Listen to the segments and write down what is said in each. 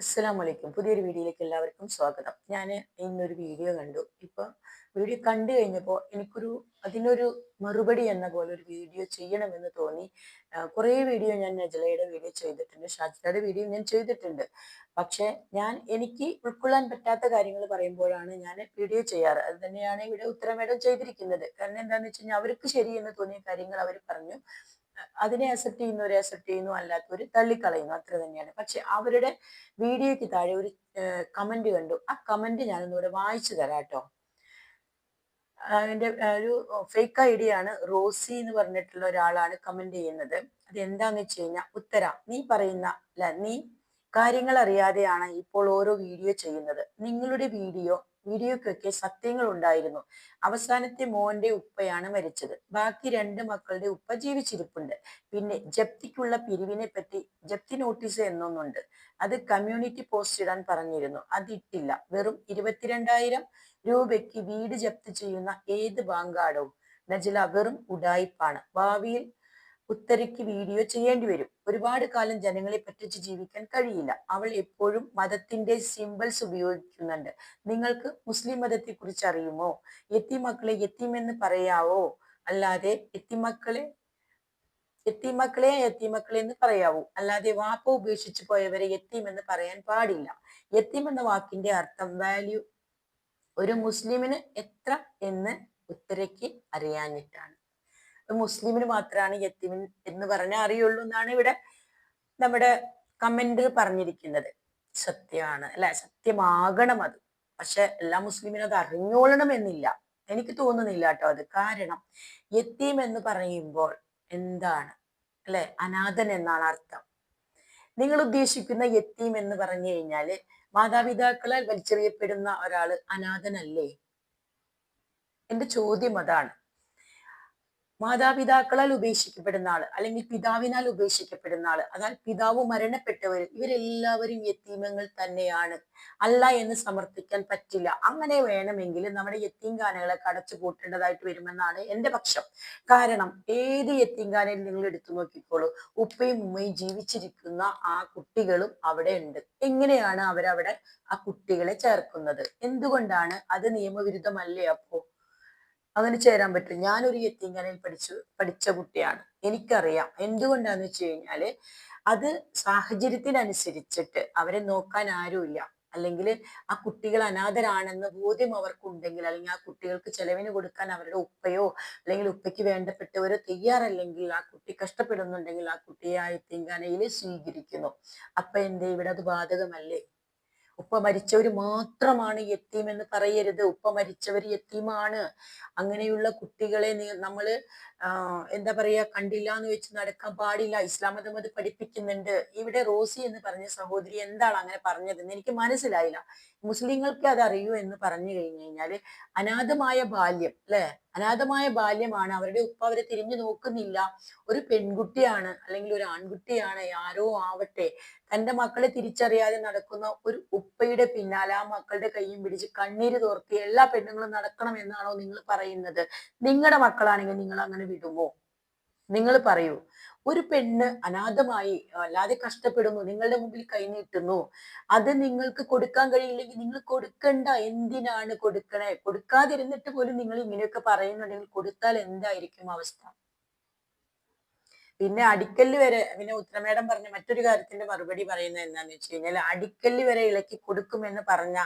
അസ്സലാം വലൈക്കും പുതിയൊരു വീഡിയോയിലേക്ക് എല്ലാവർക്കും സ്വാഗതം. ഞാൻ ഇന്നൊരു വീഡിയോ കണ്ടു. ഇപ്പൊ വീഡിയോ കണ്ടു കഴിഞ്ഞപ്പോൾ എനിക്കൊരു അതിനൊരു മറുപടി എന്ന പോലെ ഒരു വീഡിയോ ചെയ്യണമെന്ന് തോന്നി. കുറേ വീഡിയോ ഞാൻ നജലയുടെ വീഡിയോ ചെയ്തിട്ടുണ്ട് ഷാജിലയുടെ വീഡിയോ ഞാൻ ചെയ്തിട്ടുണ്ട്. പക്ഷേ ഞാൻ എനിക്ക് ഉൾക്കൊള്ളാൻ പറ്റാത്ത കാര്യങ്ങൾ പറയുമ്പോഴാണ് ഞാൻ വീഡിയോ ചെയ്യാറ്. അത് തന്നെയാണ് ഇവിടെ ഉത്തരമേടം ചെയ്തിരിക്കുന്നത്. കാരണം എന്താണെന്ന് വെച്ച് കഴിഞ്ഞാൽ അവർക്ക് ശരിയെന്ന് തോന്നിയ കാര്യങ്ങൾ അവർ പറഞ്ഞു. അതിനെ അക്സെപ്റ്റ് ചെയ്യുന്നവരെ അക്സെപ്റ്റ് ചെയ്യുന്നു അല്ലാത്തവർ തള്ളിക്കളയുന്നു. അത്ര തന്നെയാണ്. പക്ഷെ അവരുടെ വീഡിയോയ്ക്ക് താഴെ ഒരു കമന്റ് കണ്ടു. ആ കമന്റ് ഞാനൊന്നുകൂടെ വായിച്ചു തരാം കേട്ടോ. എന്റെ ഒരു ഫേക്ക് ഐ ഡി ആണ് റോസി എന്ന് പറഞ്ഞിട്ടുള്ള ഒരാളാണ് കമന്റ് ചെയ്യുന്നത്. അത് എന്താന്ന് വെച്ച് കഴിഞ്ഞാൽ ഉത്തര നീ പറയുന്ന അല്ല നീ കാര്യങ്ങൾ അറിയാതെയാണ് ഇപ്പോൾ ഓരോ വീഡിയോ ചെയ്യുന്നത്. നിങ്ങളുടെ വീഡിയോ വീഡിയോക്കൊക്കെ സത്യങ്ങൾ ഉണ്ടായിരുന്നു. അവസാനത്തെ മോന്റെ ഉപ്പയാണ് മരിച്ചത്. ബാക്കി രണ്ട് മക്കളുടെ ഉപ്പ ജീവിച്ചിരിപ്പുണ്ട്. പിന്നെ ജപ്തിക്കുള്ള പിരിവിനെ പറ്റി ജപ്തി നോട്ടീസ് എന്നൊന്നുണ്ട്. അത് കമ്മ്യൂണിറ്റി പോസ്റ്റ് ഇടാൻ പറഞ്ഞിരുന്നു. അതിട്ടില്ല. വെറും ഇരുപത്തിരണ്ടായിരം രൂപയ്ക്ക് വീട് ജപ്തി ചെയ്യുന്ന ഏത് ബാങ്കാടവും നജില വെറും ഉടായിപ്പാണ്. ഭാവിയിൽ ഉത്തരയ്ക്ക് വീഡിയോ ചെയ്യേണ്ടി വരും. ഒരുപാട് കാലം ജനങ്ങളെ പറ്റിച്ച് ജീവിക്കാൻ കഴിയില്ല. അവൾ എപ്പോഴും മതത്തിന്റെ സിമ്പിൾസ് ഉപയോഗിക്കുന്നുണ്ട്. നിങ്ങൾക്ക് മുസ്ലിം മതത്തെ കുറിച്ച് അറിയുമോ? എത്തിമക്കളെ എത്തിമെന്ന് പറയാവോ? അല്ലാതെ എത്തിമക്കളെ എത്തിമക്കളെ എത്തിമക്കളെ എന്ന് പറയാവൂ. അല്ലാതെ വാപ്പ ഉപേക്ഷിച്ചു പോയവരെ എത്തിമെന്ന് പറയാൻ പാടില്ല. എത്തിമെന്ന വാക്കിന്റെ അർത്ഥം വാല്യൂ ഒരു മുസ്ലിമിന് എത്ര എന്ന് ഉത്തരയ്ക്ക് അറിയാനിട്ടാണ് മുസ്ലിമിന് മാത്രമാണ് യത്തീമിൻ എന്ന് പറഞ്ഞാൽ അറിയുള്ളൂ എന്നാണ് ഇവിടെ നമ്മുടെ കമന്റ് പറഞ്ഞിരിക്കുന്നത്. സത്യമാണ് അല്ലെ? സത്യമാകണം അത്. പക്ഷെ എല്ലാ മുസ്ലിമിനും അത് അറിഞ്ഞോളണം എന്നില്ല. എനിക്ക് തോന്നുന്നില്ല കേട്ടോ അത്. കാരണം യത്തീം എന്ന് പറയുമ്പോൾ എന്താണ്? അല്ലെ? അനാഥൻ എന്നാണ് അർത്ഥം. നിങ്ങൾ ഉദ്ദേശിക്കുന്ന യത്തീം എന്ന് പറഞ്ഞു കഴിഞ്ഞാൽ മാതാപിതാക്കളാൽ വലിച്ചെറിയപ്പെടുന്ന ഒരാൾ അനാഥനല്ലേ? എന്റെ ചോദ്യം അതാണ്. മാതാപിതാക്കളാൽ ഉപേക്ഷിക്കപ്പെടുന്ന ആൾ അല്ലെങ്കിൽ പിതാവിനാൽ ഉപേക്ഷിക്കപ്പെടുന്ന ആൾ. അതായത് പിതാവ് മരണപ്പെട്ടവർ ഇവരെല്ലാവരും യത്തീമങ്ങൾ തന്നെയാണ്. അല്ല എന്ന് സമർത്ഥിക്കാൻ പറ്റില്ല. അങ്ങനെ വേണമെങ്കിൽ നമ്മുടെ യത്തീംഖാനകളെ കടച്ചു കൂട്ടേണ്ടതായിട്ട് വരുമെന്നാണ് എന്റെ പക്ഷം. കാരണം ഏത് യത്തീംഖാനയിൽ നിങ്ങൾ എടുത്തു നോക്കിക്കോളൂ. ഉപ്പയും ഉമ്മയും ജീവിച്ചിരിക്കുന്ന ആ കുട്ടികളും അവിടെ ഉണ്ട്. എങ്ങനെയാണ് അവരവിടെ ആ കുട്ടികളെ ചേർക്കുന്നത്? എന്തുകൊണ്ടാണ്? അത് നിയമവിരുദ്ധമല്ലേ അപ്പോ? അങ്ങനെ ചേരാൻ പറ്റും ഞാനൊരു യത്തീങ്കനയിൽ പഠിച്ചു പഠിച്ച കുട്ടിയാണ്. എനിക്കറിയാം. എന്തുകൊണ്ടാന്ന് വെച്ച് കഴിഞ്ഞാൽ അത് സാഹചര്യത്തിനനുസരിച്ചിട്ട് അവരെ നോക്കാൻ ആരുമില്ല. അല്ലെങ്കിൽ ആ കുട്ടികൾ അനാഥരാണെന്ന് ബോധ്യം അവർക്കുണ്ടെങ്കിൽ അല്ലെങ്കിൽ ആ കുട്ടികൾക്ക് ചെലവിന് കൊടുക്കാൻ അവരുടെ ഉപ്പയോ അല്ലെങ്കിൽ ഉപ്പയ്ക്ക് വേണ്ടപ്പെട്ടവരോ തയ്യാറല്ലെങ്കിൽ ആ കുട്ടി കഷ്ടപ്പെടുന്നുണ്ടെങ്കിൽ ആ കുട്ടിയെ ആ എത്തിങ്കാനയിൽ സ്വീകരിക്കുന്നു. അപ്പൊ എന്തേ? ഇവിടെ അത് ബാധകമല്ലേ? ഉപ്പ മരിച്ചവർ മാത്രമാണ് യത്തീം എന്ന് പറയരുത്. ഉപ്പ മരിച്ചവർ യത്തീമാണ് അങ്ങനെയുള്ള കുട്ടികളെ നമ്മൾ എന്താ പറയാ കണ്ടില്ല എന്ന് വെച്ച് നടക്കാൻ പാടില്ല. ഇസ്ലാം മതം അത് പഠിപ്പിക്കുന്നുണ്ട്. ഇവിടെ റോസി എന്ന് പറഞ്ഞ സഹോദരി എന്താണ് അങ്ങനെ പറഞ്ഞതെന്ന് എനിക്ക് മനസ്സിലായില്ല. മുസ്ലിങ്ങൾക്ക് അത് അറിയൂ എന്ന് പറഞ്ഞു കഴിഞ്ഞു കഴിഞ്ഞാൽ അനാഥമായ ബാല്യം അല്ലെ? അനാഥമായ ബാല്യമാണ്. അവരുടെ ഉപ്പ അവരെ തിരിഞ്ഞു നോക്കുന്നില്ല. ഒരു പെൺകുട്ടിയാണ് അല്ലെങ്കിൽ ഒരു ആൺകുട്ടിയാണ് ആരോ ആവട്ടെ തന്റെ മക്കളെ തിരിച്ചറിയാതെ നടക്കുന്ന ഒരു ഉപ്പയുടെ പിന്നാലെ ആ മക്കളുടെ കൈയും പിടിച്ച് കണ്ണീര് തോർത്തി എല്ലാ പെണ്ണുങ്ങളും നടക്കണം എന്നാണോ നിങ്ങൾ പറയുന്നത്? നിങ്ങളുടെ മക്കളാണെങ്കിൽ നിങ്ങൾ അങ്ങനെ വിടുമോ? നിങ്ങൾ പറയൂ. ഒരു പെണ്ണ് അനാഥമായി അല്ലാതെ കഷ്ടപ്പെടുന്നു നിങ്ങളുടെ മുമ്പിൽ കൈനീട്ടുന്നു അത് നിങ്ങൾക്ക് കൊടുക്കാൻ കഴിയില്ലെങ്കിൽ നിങ്ങൾ കൊടുക്കണ്ട. എന്തിനാണ് കൊടുക്കണേ? കൊടുക്കാതിരുന്നിട്ട് പോലും നിങ്ങൾ ഇങ്ങനെയൊക്കെ പറയുന്നുണ്ടെങ്കിൽ കൊടുത്താൽ എന്തായിരിക്കും അവസ്ഥ? പിന്നെ അടിക്കല്ല് വരെ പിന്നെ ഉത്തരമേടം പറഞ്ഞ മറ്റൊരു കാര്യത്തിന്റെ മറുപടി പറയുന്നത് എന്താന്ന് വെച്ച് കഴിഞ്ഞാൽ അടിക്കല്ല് വരെ ഇളക്കി കൊടുക്കുമെന്ന് പറഞ്ഞ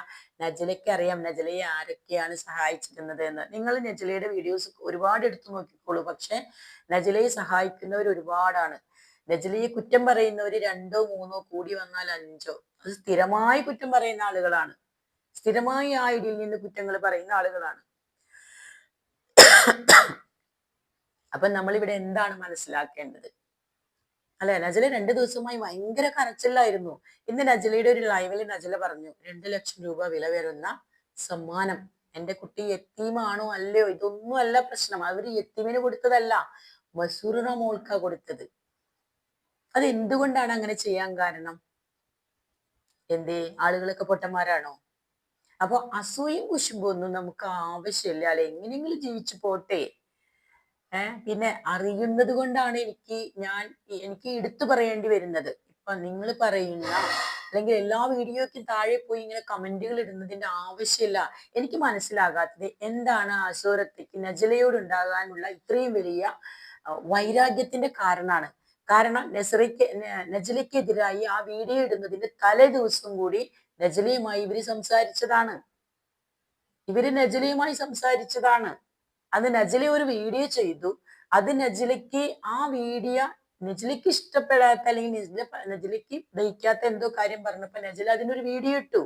നജലയ്ക്ക് അറിയാം. നജലയെ ആരൊക്കെയാണ് സഹായിച്ചിരുന്നത് എന്ന്. നിങ്ങൾ നജലയുടെ വീഡിയോസ് ഒരുപാട് എടുത്തു നോക്കിക്കോളൂ. പക്ഷെ നജലയെ സഹായിക്കുന്നവർ ഒരുപാടാണ്. നജലയെ കുറ്റം പറയുന്നവർ രണ്ടോ മൂന്നോ കൂടി വന്നാൽ അഞ്ചോ. അത് സ്ഥിരമായി കുറ്റം പറയുന്ന ആളുകളാണ്. സ്ഥിരമായി ആ ഇടിയിൽ നിന്ന് കുറ്റങ്ങൾ പറയുന്ന ആളുകളാണ്. അപ്പൊ നമ്മൾ ഇവിടെ എന്താണ് മനസ്സിലാക്കേണ്ടത്? അല്ലെ? നജല രണ്ടു ദിവസമായി ഭയങ്കര കരച്ചിലായിരുന്നു. ഇന്ന് നജലയുടെ ഒരു ലൈവിൽ നജല പറഞ്ഞു രണ്ടു ലക്ഷം രൂപ വില വരുന്ന സമ്മാനം എന്റെ കുട്ടി എത്തീമാണോ അല്ലയോ? ഇതൊന്നും അല്ല പ്രശ്നം. അവർ എത്തീമിന് കൊടുത്തതല്ല. മസൂറിന മോൾക്ക കൊടുത്തത്. അത് എന്തുകൊണ്ടാണ് അങ്ങനെ ചെയ്യാൻ കാരണം? എന്തേ? ആളുകളൊക്കെ പൊട്ടന്മാരാണോ? അപ്പൊ അസൂയും കുശുമ്പൊന്നും നമുക്ക് ആവശ്യമില്ല. അല്ലെ? എങ്ങനെയെങ്കിലും ജീവിച്ചു പോട്ടെ. ഏഹ് പിന്നെ അറിയുന്നത് കൊണ്ടാണ് എനിക്ക് ഞാൻ എനിക്ക് എടുത്തു പറയേണ്ടി വരുന്നത്. ഇപ്പൊ നിങ്ങൾ പറയുന്ന അല്ലെങ്കിൽ എല്ലാ വീഡിയോയ്ക്കും താഴെ പോയി ഇങ്ങനെ കമന്റുകൾ ഇടുന്നതിന്റെ ആവശ്യമില്ല. എനിക്ക് മനസ്സിലാകാത്തത് എന്താണ് അസൂറത്തേക്ക് നജലയോട് ഉണ്ടാകാനുള്ള ഇത്രയും വലിയ വൈരാഗ്യത്തിന്റെ കാരണമാണ്. കാരണം നസറയ്ക്ക് നജലയ്ക്കെതിരായി ആ വീഡിയോ ഇടുന്നതിന്റെ തലേ ദിവസം കൂടി നജലയുമായി ഇവർ സംസാരിച്ചതാണ്. ഇവർ നജലയുമായി സംസാരിച്ചതാണ്. അത് നജല ഒരു വീഡിയോ ചെയ്തു. അത് നജലയ്ക്ക് ആ വീഡിയോ നജലയ്ക്ക് ഇഷ്ടപ്പെടാത്ത അല്ലെങ്കിൽ നജല നജലയ്ക്ക് ദഹിക്കാത്ത എന്തോ കാര്യം പറഞ്ഞപ്പോ നജല അതിനൊരു വീഡിയോ ഇട്ടു.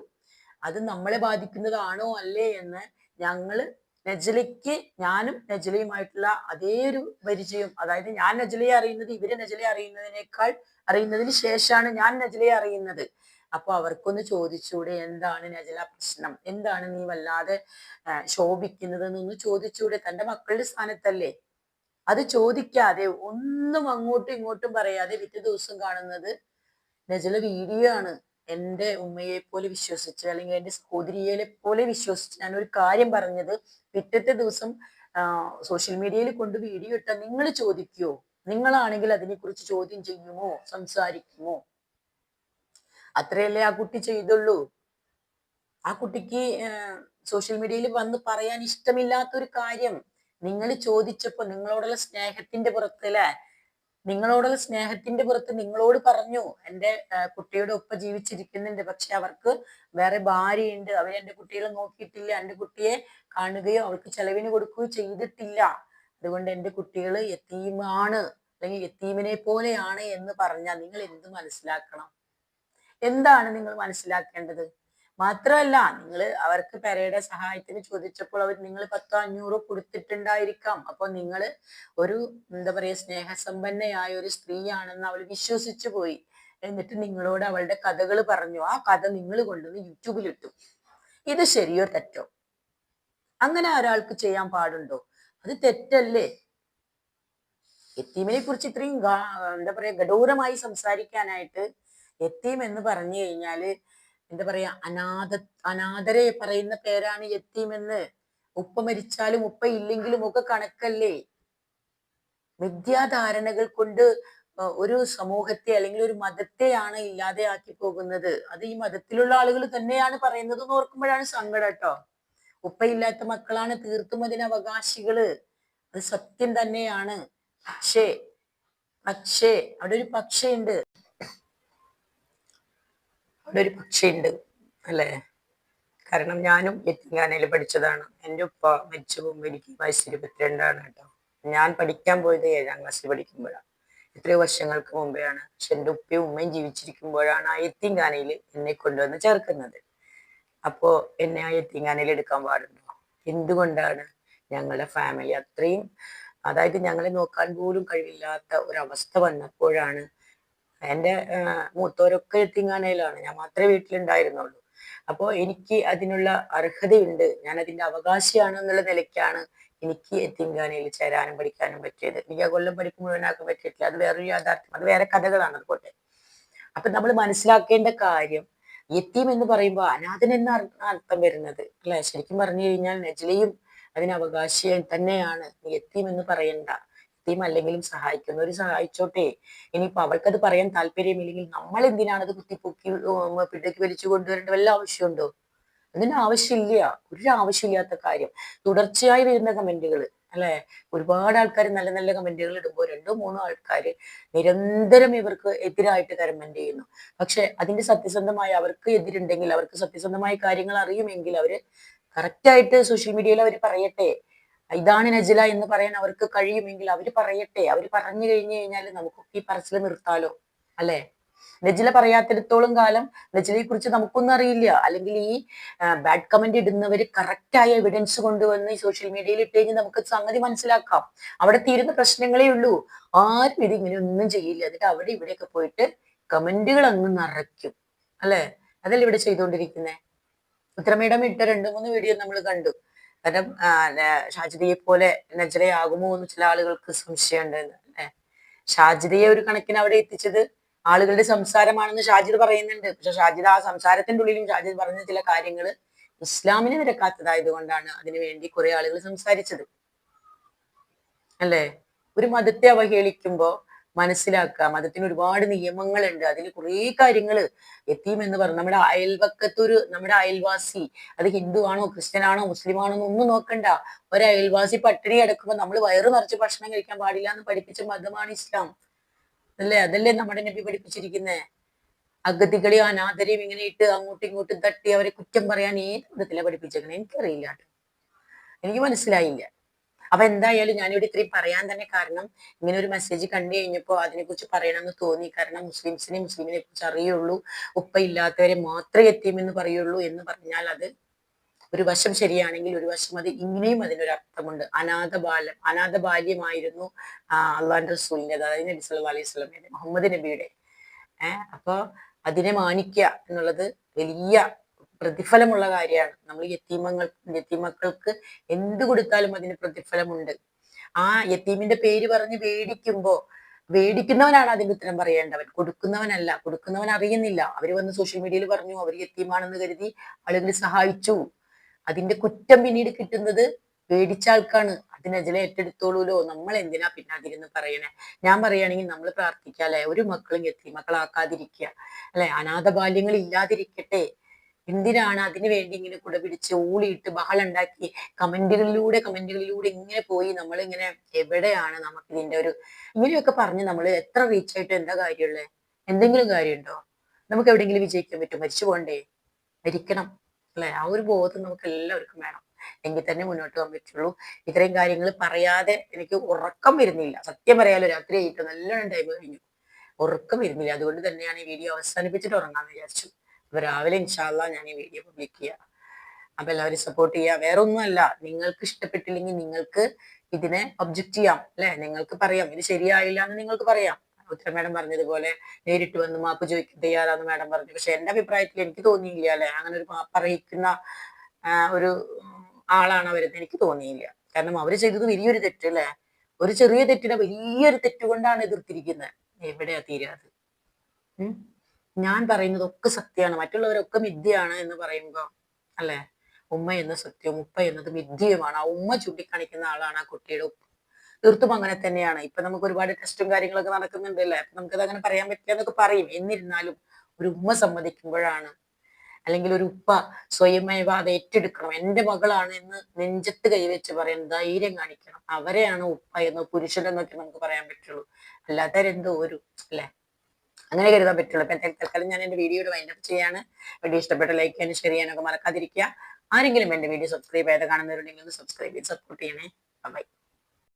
അത് നമ്മളെ ബാധിക്കുന്നതാണോ അല്ലേ എന്ന് ഞങ്ങൾ നജലയ്ക്ക് ഞാനും നജലയുമായിട്ടുള്ള അതേ ഒരു പരിചയം അതായത് ഞാൻ നജലയെ അറിയുന്നത് ഇവർ നജലയെ അറിയുന്നതിനേക്കാൾ അറിയുന്നതിന് ശേഷമാണ് ഞാൻ നജലയെ അറിയുന്നത്. അപ്പൊ അവർക്കൊന്ന് ചോദിച്ചൂടെ എന്താണ് നജല പ്രശ്നം? എന്താണ് നീ വല്ലാതെ ശോഭിക്കുന്നത് എന്നൊന്ന് ചോദിച്ചൂടെ? തന്റെ മക്കളുടെ സ്ഥാനത്തല്ലേ? അത് ചോദിക്കാതെ ഒന്നും അങ്ങോട്ടും ഇങ്ങോട്ടും പറയാതെ പിറ്റേ ദിവസം കാണുന്നത് നജല വീഡിയോ ആണ്. എന്റെ ഉമ്മയെ പോലെ വിശ്വസിച്ച് അല്ലെങ്കിൽ എന്റെ സഹോദരിയെ പോലെ വിശ്വസിച്ച് ഞാൻ ഒരു കാര്യം പറഞ്ഞത് പിറ്റത്തെ ദിവസം സോഷ്യൽ മീഡിയയിൽ കൊണ്ട് വീഡിയോ ഇട്ട നിങ്ങൾ ചോദിക്കുമോ നിങ്ങളാണെങ്കിൽ അതിനെക്കുറിച്ച് ചോദ്യം ചെയ്യുമോ? സംസാരിക്കുമോ? അത്രയല്ലേ ആ കുട്ടി ചെയ്തുള്ളൂ. ആ കുട്ടിക്ക് സോഷ്യൽ മീഡിയയിൽ വന്ന് പറയാൻ ഇഷ്ടമില്ലാത്ത ഒരു കാര്യം നിങ്ങൾ ചോദിച്ചപ്പോ നിങ്ങളോടുള്ള സ്നേഹത്തിന്റെ പുറത്തല്ലേ നിങ്ങളോടുള്ള സ്നേഹത്തിന്റെ പുറത്ത് നിങ്ങളോട് പറഞ്ഞു എന്റെ കുട്ടിയുടെ ഒപ്പം ജീവിച്ചിരിക്കുന്നുണ്ട് പക്ഷെ അവർക്ക് വേറെ ഭാര്യയുണ്ട് അവർ എന്റെ കുട്ടികളെ നോക്കിയിട്ടില്ല എന്റെ കുട്ടിയെ കാണുകയോ അവൾക്ക് ചെലവിന് കൊടുക്കുകയോ ചെയ്തിട്ടില്ല. അതുകൊണ്ട് എന്റെ കുട്ടികൾ യത്തീമാണ് അല്ലെങ്കിൽ യത്തീമിനെ പോലെയാണ് എന്ന് പറഞ്ഞാൽ നിങ്ങൾ എന്ത് മനസ്സിലാക്കണം? എന്താണ് നിങ്ങൾ മനസ്സിലാക്കേണ്ടത്? മാത്രമല്ല നിങ്ങൾ അവർക്ക് പെരയുടെ സഹായത്തിന് ചോദിച്ചപ്പോൾ അവർ നിങ്ങൾ പത്തോ അഞ്ഞൂറോ കൊടുത്തിട്ടുണ്ടായിരിക്കാം. അപ്പൊ നിങ്ങൾ ഒരു എന്താ പറയാ സ്നേഹസമ്പന്നയായ ഒരു സ്ത്രീയാണെന്ന് അവൾ വിശ്വസിച്ചു പോയി. എന്നിട്ട് നിങ്ങളോട് അവളുടെ കഥകൾ പറഞ്ഞു. ആ കഥ നിങ്ങൾ കൊണ്ടുവന്ന് യൂട്യൂബിലിട്ടു ഇത് ശരിയോ തെറ്റോ? അങ്ങനെ ഒരാൾക്ക് ചെയ്യാൻ പാടുണ്ടോ? അത് തെറ്റല്ലേ? എത്തീമിനെ കുറിച്ച് ഇത്രയും എന്താ പറയാ ഗഡൂരമായി സംസാരിക്കാനായിട്ട് യത്തീം എന്ന് പറഞ്ഞു കഴിഞ്ഞാൽ എന്താ പറയാ അനാഥ അനാഥരെ പറയുന്ന പേരാണ് യത്തീം എന്ന്. ഉപ്പ മരിച്ചാലും ഉപ്പ ഇല്ലെങ്കിലും ഒക്കെ കണക്കല്ലേ? മിഥ്യാധാരണകൾ കൊണ്ട് ഒരു സമൂഹത്തെ അല്ലെങ്കിൽ ഒരു മതത്തെയാണ് ഇല്ലാതെയാക്കി പോകുന്നത്. അത് ഈ മതത്തിലുള്ള ആളുകൾ തന്നെയാണ് പറയുന്നത് എന്ന് ഓർക്കുമ്പോഴാണ് സങ്കടം കേട്ടോ. ഉപ്പയില്ലാത്ത മക്കളാണ് തീർത്തും അതിന് അവകാശികൾ. അത് സത്യം തന്നെയാണ്. പക്ഷേ പക്ഷേ അവിടെ ഒരു പക്ഷേ ഉണ്ട്. അവിടെ ഒരു പക്ഷിയുണ്ട് അല്ലേ? കാരണം ഞാനും യത്തിങ്കാനയിൽ പഠിച്ചതാണ്. എന്റെ ഉപ്പ മരിച്ചു പോകുമ്പോൾ എനിക്ക് വയസ്സ് ഇരുപത്തിരണ്ടാണ് കേട്ടോ. ഞാൻ പഠിക്കാൻ പോയത് ഏഴാം ക്ലാസ്സിൽ പഠിക്കുമ്പോഴാണ് എത്രയോ വർഷങ്ങൾക്ക് മുമ്പെയാണ്. പക്ഷെ എന്റെ ഉപ്പയും ഉമ്മയും ജീവിച്ചിരിക്കുമ്പോഴാണ് ആ എത്തിങ്കാനയിൽ എന്നെ കൊണ്ടുവന്ന് ചേർക്കുന്നത്. അപ്പോൾ എന്നെ ആ എത്തിങ്ങാനയിൽ എടുക്കാൻ പാടുണ്ടോ? എന്തുകൊണ്ടാണ് ഞങ്ങളുടെ ഫാമിലി അത്രയും അതായത് ഞങ്ങളെ നോക്കാൻ പോലും കഴിവില്ലാത്ത ഒരവസ്ഥ വന്നപ്പോഴാണ് എന്റെ മൂത്തോരൊക്കെ എത്തിങ്ങാനയിലാണ് ഞാൻ മാത്രമേ വീട്ടിലുണ്ടായിരുന്നുള്ളൂ. അപ്പോൾ എനിക്ക് അതിനുള്ള അർഹതയുണ്ട്. ഞാൻ അതിന്റെ അവകാശിയാണ് എന്നുള്ള നിലയ്ക്കാണ് എനിക്ക് എത്തിങ്കാനയിൽ ചേരാനും പഠിക്കാനും പറ്റിയത്. എനിക്ക് ആ കൊല്ലം പഠിപ്പ് പറ്റിയിട്ടില്ല. അത് വേറൊരു യാഥാർത്ഥ്യം. അത് വേറെ കഥകളാണ്. അതുകൊണ്ട് അപ്പൊ നമ്മൾ മനസ്സിലാക്കേണ്ട കാര്യം യത്തീം എന്ന് പറയുമ്പോൾ അനാഥൻ എന്ന അർത്ഥം വരുന്നത്. അല്ലെ? ശരിക്കും പറഞ്ഞു കഴിഞ്ഞാൽ നജ്ലയും അതിന് അവകാശിയും തന്നെയാണ്. യത്തീം എന്ന് പറയണ്ട. യത്തീം അല്ലെങ്കിലും സഹായിക്കുന്നവർ സഹായിച്ചോട്ടെ. ഇനിയിപ്പോ അവർക്കത് പറയാൻ താല്പര്യമില്ലെങ്കിൽ നമ്മൾ എന്തിനാണ് അത് കുത്തിപ്പൊക്കി പൊക്കി പിടിക്ക് വലിച്ചു കൊണ്ടുവരേണ്ട വല്ല ആവശ്യമുണ്ടോ? അതിന് ആവശ്യമില്ല. ഒരു ആവശ്യമില്ലാത്ത കാര്യം. തുടർച്ചയായി വരുന്ന കമന്റുകൾ അല്ലെ? ഒരുപാട് ആൾക്കാർ നല്ല നല്ല കമന്റുകൾ ഇടുമ്പോൾ രണ്ടോ മൂന്നോ ആൾക്കാർ നിരന്തരം ഇവർക്ക് എതിരായിട്ട് കമന്റ് ചെയ്യുന്നു. പക്ഷെ അതിന്റെ സത്യസന്ധമായ അവർക്ക് എതിരുണ്ടെങ്കിൽ അവർക്ക് സത്യസന്ധമായ കാര്യങ്ങൾ അറിയുമെങ്കിൽ അവർ കറക്റ്റായിട്ട് സോഷ്യൽ മീഡിയയിൽ അവർ പറയട്ടെ. ഇതാണ് നജില എന്ന് പറയാൻ അവർക്ക് കഴിയുമെങ്കിൽ അവർ പറയട്ടെ. അവർ പറഞ്ഞു കഴിഞ്ഞു കഴിഞ്ഞാൽ നമുക്കൊക്കെ ഈ പറച്ചിൽ നിർത്താലോ? അല്ലെ? നജില പറയാത്തിടത്തോളം കാലം നജിലയെ കുറിച്ച് നമുക്കൊന്നും അറിയില്ല. അല്ലെങ്കിൽ ഈ ബാഡ് കമന്റ് ഇടുന്നവർ കറക്റ്റായ എവിഡൻസ് കൊണ്ടുവന്ന് ഈ സോഷ്യൽ മീഡിയയിൽ ഇട്ട് കഴിഞ്ഞാൽ നമുക്ക് സംഗതി മനസ്സിലാക്കാം. അവിടെ തീരുന്ന പ്രശ്നങ്ങളേ ഉള്ളൂ. ആരും ഇത് ഇങ്ങനെ ഒന്നും ചെയ്യില്ല. എന്നിട്ട് അവിടെ ഇവിടെയൊക്കെ പോയിട്ട് കമന്റുകൾ അങ്ങ് നിറയ്ക്കും. അല്ലെ? അതല്ലേ ഇവിടെ ചെയ്തുകൊണ്ടിരിക്കുന്നത് ഉത്തരമേടം ഇട്ട രണ്ടു മൂന്ന് വീഡിയോ നമ്മൾ കണ്ടു. കാരണം ഷാജിദിയെ പോലെ നജറയാകുമോ എന്ന് ചില ആളുകൾക്ക് സംശയമുണ്ട്. അല്ലെ ഷാജിദയെ ഒരു കണക്കിന് അവിടെ എത്തിച്ചത് ആളുകളുടെ സംസാരമാണെന്ന് ഷാജിദ് പറയുന്നുണ്ട്. പക്ഷെ ഷാജിദ് ആ സംസാരത്തിന്റെ ഉള്ളിലും ഷാജിദ് പറഞ്ഞ ചില കാര്യങ്ങൾ ഇസ്ലാമിനെ നിരക്കാത്തതായത് കൊണ്ടാണ് അതിനു വേണ്ടി കുറെ ആളുകൾ സംസാരിച്ചത്. അല്ലേ? ഒരു മതത്തെ അവഹേളിക്കുമ്പോ മനസ്സിലാക്കുക. മതത്തിന് ഒരുപാട് നിയമങ്ങളുണ്ട്. അതിൽ കുറേ കാര്യങ്ങൾ എത്തിയും എന്ന് പറഞ്ഞു. നമ്മുടെ അയൽവക്കത്തൊരു നമ്മുടെ അയൽവാസി അത് ഹിന്ദു ആണോ ക്രിസ്ത്യൻ ആണോ മുസ്ലിം ആണോ ഒന്നും നോക്കണ്ട. ഒരു അയൽവാസി പട്ടിണി കിടക്കുമ്പോൾ നമ്മൾ വയറ് നിറച്ച് ഭക്ഷണം കഴിക്കാൻ പാടില്ല എന്ന് പഠിപ്പിച്ച മതമാണ് ഇസ്ലാം. അല്ലേ? അതല്ലേ നമ്മുടെ നബി പഠിപ്പിച്ചിരിക്കുന്നത് അഗതികളെയും അനാഥരെയും ഇങ്ങനെ ഇട്ട് അങ്ങോട്ടും ഇങ്ങോട്ടും തട്ടി അവരെ കുറ്റം പറയാൻ ഏത് വിധത്തിലാണ് പഠിപ്പിച്ചേക്കണേ? എനിക്കറിയില്ല എനിക്ക് മനസ്സിലായില്ല. അപ്പൊ എന്തായാലും ഞാനിവിടെ ഇത്രയും പറയാൻ തന്നെ കാരണം ഇങ്ങനെ ഒരു മെസ്സേജ് കണ്ടു കഴിഞ്ഞപ്പോൾ അതിനെക്കുറിച്ച് പറയണമെന്ന് തോന്നി. കാരണം മുസ്ലിംസിനെ മുസ്ലിമിനെ കുറിച്ച് അറിയുള്ളൂ. ഉപ്പ ഇല്ലാത്തവരെ മാത്രമേ എത്തിയുമെന്ന് പറയുള്ളൂ എന്ന് പറഞ്ഞാൽ അത് ഒരു വശം ശരിയാണെങ്കിൽ ഒരു വശം അത് ഇങ്ങനെയും അതിനൊരു അർത്ഥമുണ്ട്. അനാഥ ബാലം അനാഥ ബാല്യമായിരുന്നു അള്ളാൻ റസൂലിന്റെ അതായത് നബി സല്ലു അലൈഹി സ്വലമിന്റെ മുഹമ്മദ് നബിയുടെ. ഏഹ് അപ്പൊ അതിനെ മാനിക്കുക എന്നുള്ളത് വലിയ പ്രതിഫലമുള്ള കാര്യമാണ്. നമ്മൾ യത്തീമങ്ങൾ യത്തീമക്കൾക്ക് എന്ത് കൊടുത്താലും അതിന് പ്രതിഫലമുണ്ട്. ആ യത്തീമിന്റെ പേര് പറഞ്ഞ് വേടിക്കുമ്പോ വേടിക്കുന്നവനാണ് അതിന്റെ ഉത്തരം പറയേണ്ടവൻ. കൊടുക്കുന്നവനല്ല. കൊടുക്കുന്നവൻ അറിയുന്നില്ല. അവർ വന്ന് സോഷ്യൽ മീഡിയയിൽ പറഞ്ഞു അവർ യത്തീമാണെന്ന് കരുതി ആളുകൾ സഹായിച്ചു. അതിന്റെ കുറ്റം പിന്നീട് കിട്ടുന്നത് പേടിച്ച ആൾക്കാണ്. അതിനെതിരെ ഏറ്റെടുത്തോളൂലോ? നമ്മൾ എന്തിനാ പിന്നെ അതിരുന്ന് പറയണേ? ഞാൻ പറയുകയാണെങ്കിൽ നമ്മൾ പ്രാർത്ഥിക്കുക അല്ലെ? ഒരു മക്കളും എത്തി മക്കളാക്കാതിരിക്കുക അല്ലെ? അനാഥ ബാല്യങ്ങൾ ഇല്ലാതിരിക്കട്ടെ എന്തിനാണ് അതിനു വേണ്ടി ഇങ്ങനെ കുട പിടിച്ച് ഊളിയിട്ട് ബഹളം ഉണ്ടാക്കി കമന്റുകളിലൂടെ കമന്റുകളിലൂടെ ഇങ്ങനെ പോയി നമ്മൾ ഇങ്ങനെ എവിടെയാണ് നമുക്ക് ഇതിന്റെ ഒരു ഇങ്ങനെയൊക്കെ പറഞ്ഞ് നമ്മൾ എത്ര റീച്ച് ആയിട്ട് എന്താ കാര്യമുള്ളത് എന്തെങ്കിലും കാര്യമുണ്ടോ? നമുക്ക് എവിടെയെങ്കിലും വിജയിക്കാൻ പറ്റും മരിച്ചു പോകണ്ടേ? മരിക്കണം അല്ലെ? ആ ഒരു ബോധം നമുക്ക് എല്ലാവർക്കും വേണം. എങ്കിൽ തന്നെ മുന്നോട്ട് പോകാൻ പറ്റുള്ളൂ. ഇത്രയും കാര്യങ്ങൾ പറയാതെ എനിക്ക് ഉറക്കം വരുന്നില്ല. സത്യം പറയാലോ രാത്രി ആയിട്ട് നല്ലോണം ടൈം കഴിഞ്ഞു. ഉറക്കം വരുന്നില്ല. അതുകൊണ്ട് തന്നെയാണ് ഈ വീഡിയോ അവസാനിപ്പിച്ചിട്ട് ഉറങ്ങാന്ന് വിചാരിച്ചു. അപ്പൊ രാവിലെ ഇൻഷാല്ല ഞാൻ ഈ വീഡിയോ പബ്ലിക് ചെയ്യാം. അപ്പൊ എല്ലാവരും സപ്പോർട്ട് ചെയ്യുക വേറെ ഒന്നുമല്ല നിങ്ങൾക്ക് ഇഷ്ടപ്പെട്ടില്ലെങ്കിൽ നിങ്ങൾക്ക് ഇതിനെ ഒബ്ജക്റ്റ് ചെയ്യാം അല്ലെ? നിങ്ങൾക്ക് പറയാം ഇത് ശരിയായില്ല എന്ന് നിങ്ങൾക്ക് പറയാം. ഉത്തര മാഡം പറഞ്ഞതുപോലെ നേരിട്ട് വന്ന് മാപ്പ് ചോദിക്കാൻ തയ്യാറാന്ന് മാഡം പറഞ്ഞു. പക്ഷെ എന്റെ അഭിപ്രായത്തിൽ എനിക്ക് തോന്നിയില്ല അല്ലെ? അങ്ങനെ ഒരു മാപ്പ് അറിയിക്കുന്ന ഒരു ആളാണ് അവരെന്ന് എനിക്ക് തോന്നിയില്ല. കാരണം അവർ ചെയ്തത് വലിയൊരു തെറ്റ് അല്ലെ? ഒരു ചെറിയ തെറ്റിനെ വലിയൊരു തെറ്റുകൊണ്ടാണ് എതിർത്തിരിക്കുന്നത് എവിടെയാ തീരാത് ഞാൻ പറയുന്നതൊക്കെ സത്യമാണ്. മറ്റുള്ളവരൊക്കെ മിഥ്യയാണ് എന്ന് പറയുമ്പോ അല്ലെ? ഉമ്മ എന്ന സത്യവും ഉപ്പ എന്നത് മിഥ്യയുമാണ്. ആ ഉമ്മ ചൂണ്ടിക്കാണിക്കുന്ന ആളാണ് ആ കുട്ടിയുടെ ഉപ്പ്. തീർത്തും അങ്ങനെ തന്നെയാണ്. ഇപ്പൊ നമുക്ക് ഒരുപാട് ടെസ്റ്റും കാര്യങ്ങളൊക്കെ നടക്കുന്നുണ്ടല്ലേ അല്ലെ? നമുക്കത് അങ്ങനെ പറയാൻ പറ്റില്ല എന്നൊക്കെ പറയും. എന്നിരുന്നാലും ഒരു ഉമ്മ സമ്മതിക്കുമ്പോഴാണ് അല്ലെങ്കിൽ ഒരു ഉപ്പ സ്വയമേവ അത് ഏറ്റെടുക്കണം. എന്റെ മകളാണ് എന്ന് നെഞ്ചത്ത് കൈവച്ച് പറയാൻ ധൈര്യം കാണിക്കണം. അവരെയാണ് ഉപ്പ എന്നോ പുരുഷനെന്നൊക്കെ നമുക്ക് പറയാൻ പറ്റുള്ളൂ. അല്ലാത്തവരെന്തോ ഒരു അല്ലെ? അങ്ങനെ കരുതാൻ പറ്റുള്ളൂ. അപ്പൊ തൽക്കാലം ഞാൻ എന്റെ വീഡിയോയുടെ വൈൻഡപ്പ് ചെയ്യാണ്. വീഡിയോ ഇഷ്ടപ്പെട്ട ലൈക്ക് ചെയ്യാനും ഷെയർ ചെയ്യാനൊക്കെ മറക്കാതിരിക്കുക. ആരെങ്കിലും എന്റെ വീഡിയോ സബ്സ്ക്രൈബ് ചെയ്ത് കാണുന്നവരുണ്ടെങ്കിൽ ഒന്ന് സബ്സ്ക്രൈബ് ചെയ്ത് സപ്പോർട്ട് ചെയ്യണേ. ബൈ